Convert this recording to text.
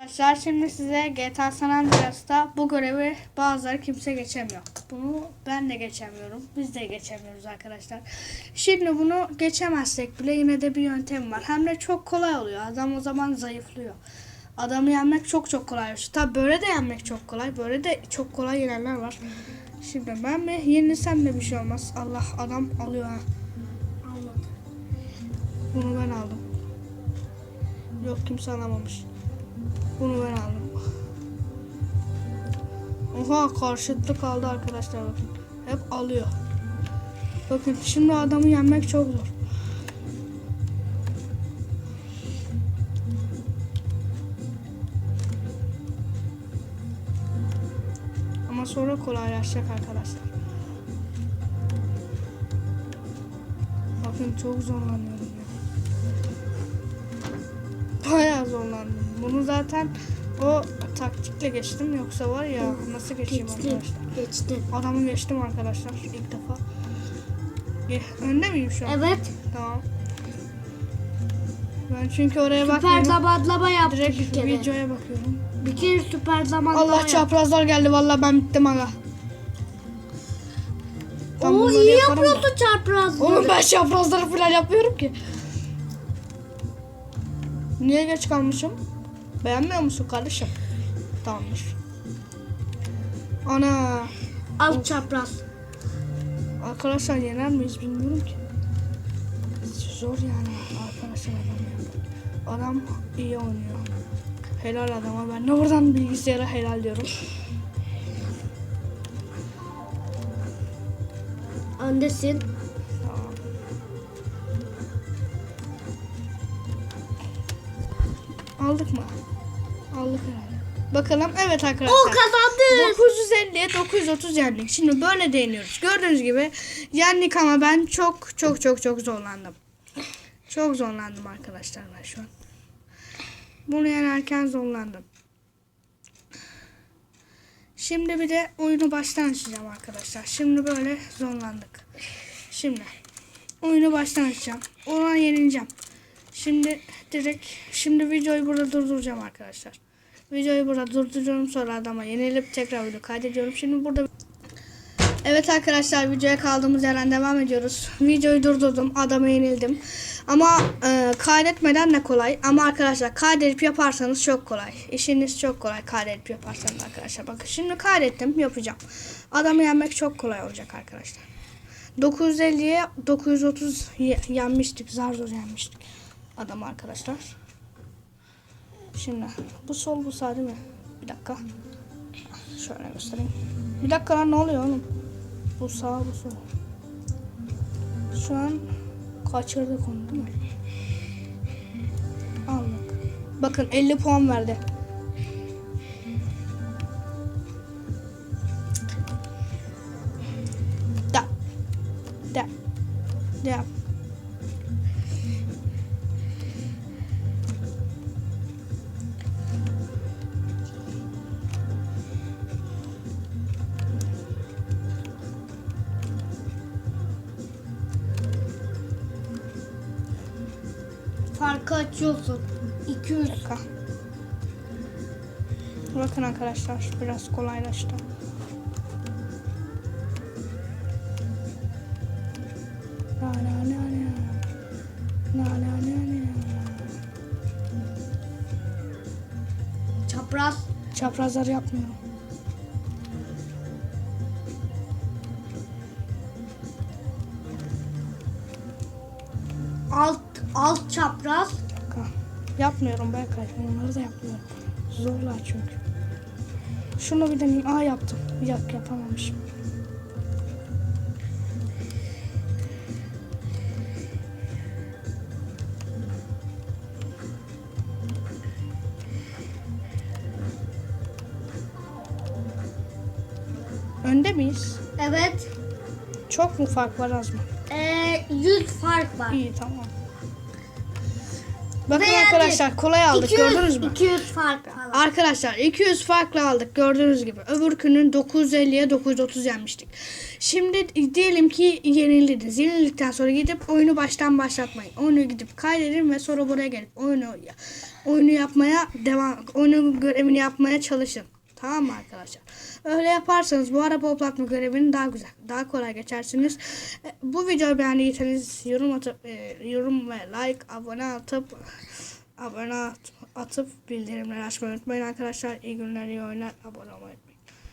Arkadaşlar şimdi size GTA San Andreas'ta bu görevi bazıları kimse geçemiyor. Bunu ben de geçemiyorum. Biz de geçemiyoruz arkadaşlar. Şimdi bunu geçemezsek bile yine de bir yöntem var. Hem de çok kolay oluyor. Adam o zaman zayıflıyor. Adamı yenmek çok çok kolay. Tabi böyle de yenmek çok kolay. Böyle de çok kolay yenenler var. Şimdi ben mi yenilsem de bir şey olmaz. Allah adam alıyor ha. Almadı. Bunu ben aldım. Yok kimse alamamış. Oha karşılıklı kaldı arkadaşlar bakın. Hep alıyor. Bakın şimdi adamı yenmek çok zor. Ama sonra kolaylaşacak arkadaşlar. Bakın çok zorlanıyorum ya. Bayağı zorlandım. Bunu zaten o taktikle geçtim yoksa var ya nasıl geçeyim Geçtin. arkadaşlar. Geçtin. Adamı geçtim arkadaşlar ilk defa. Önde miyim şu an? Evet. Tamam. Ben çünkü oraya Süper bakmıyorum. zamanlama yaptık bir Direkt kere. videoya bakıyorum. Bir kere süper zamanlama Allah yaptık. çaprazlar geldi vallahi ben bittim aga. Ben Oo bunları iyi yaparım da. yapıyorsun çaprazları. Oğlum ben çaprazları falan yapıyorum ki. Niye geç kalmışım? Beğenmiyor musun kardeşim? Tamamdır. Ana. Al çapraz. Arkadaşlar yener miyiz bilmiyorum ki. Zor yani arkadaşlar adam. Adam iyi oynuyor. Helal adama. Ben de buradan bilgisayara helal diyorum. Öndesin. Tamam. Aldık mı? Herhalde. Bakalım. Evet arkadaşlar. O kazandı. 950'ye 930 yendik. Şimdi böyle deniyoruz. Gördüğünüz gibi yendik ama ben çok çok çok çok zorlandım. Çok zorlandım arkadaşlar ben şu an. Bunu yenerken zorlandım. Şimdi bir de oyunu baştan açacağım arkadaşlar. Şimdi böyle zorlandık. Şimdi oyunu baştan açacağım. Ona yenileceğim. Şimdi direkt şimdi videoyu burada durduracağım arkadaşlar. Videoyu burada durduruyorum sonra adama yenilip tekrar video kaydediyorum. Şimdi burada Evet arkadaşlar videoya kaldığımız yerden devam ediyoruz. Videoyu durdurdum. Adama yenildim. Ama e, kaydetmeden de kolay. Ama arkadaşlar kaydedip yaparsanız çok kolay. İşiniz çok kolay kaydedip yaparsanız arkadaşlar. Bakın şimdi kaydettim yapacağım. Adamı yenmek çok kolay olacak arkadaşlar. 950'ye 930 ye- yenmiştik. Zar zor yenmiştik. Adam arkadaşlar. Şimdi bu sol bu sağ değil mi? Bir dakika. Şöyle göstereyim. Bir dakika lan ne oluyor oğlum? Bu sağ bu sol. Şu an kaçırdık onu değil mi? Aldık. Bakın 50 puan verdi. Da. Da. Da. Farkı açıyorsun. 200. dakika. Bakın arkadaşlar biraz kolaylaştı. La la la la. La la la la. Çapraz. Çaprazları yapmıyorum. Alt alt çapraz. Yapmıyorum Berkay. Onları da yapmıyorum. Zorlar çünkü. Şunu bir deneyeyim. Aa yaptım. Yok yapamamışım. Önde miyiz? Evet. Çok mu fark var az mı? Ee, 100 fark var. İyi tamam. Bakın yani arkadaşlar kolay aldık 200, gördünüz mü? 200 fark falan. Arkadaşlar 200 farklı aldık gördüğünüz gibi. Öbürkünün 950'ye 930 yenmiştik. Şimdi diyelim ki yenildiniz. Yenildikten sonra gidip oyunu baştan başlatmayın. Oyunu gidip kaydedin ve sonra buraya gelip oyunu oyunu yapmaya devam oyunun görevini yapmaya çalışın. Tamam mı arkadaşlar? Öyle yaparsanız bu araba hoplatma görevini daha güzel, daha kolay geçersiniz. E, Bu videoyu beğendiyseniz yorum atıp, e, yorum ve like, abone atıp abone at- atıp bildirimleri açmayı unutmayın arkadaşlar. İyi günler, iyi oyunlar, abone olmayı.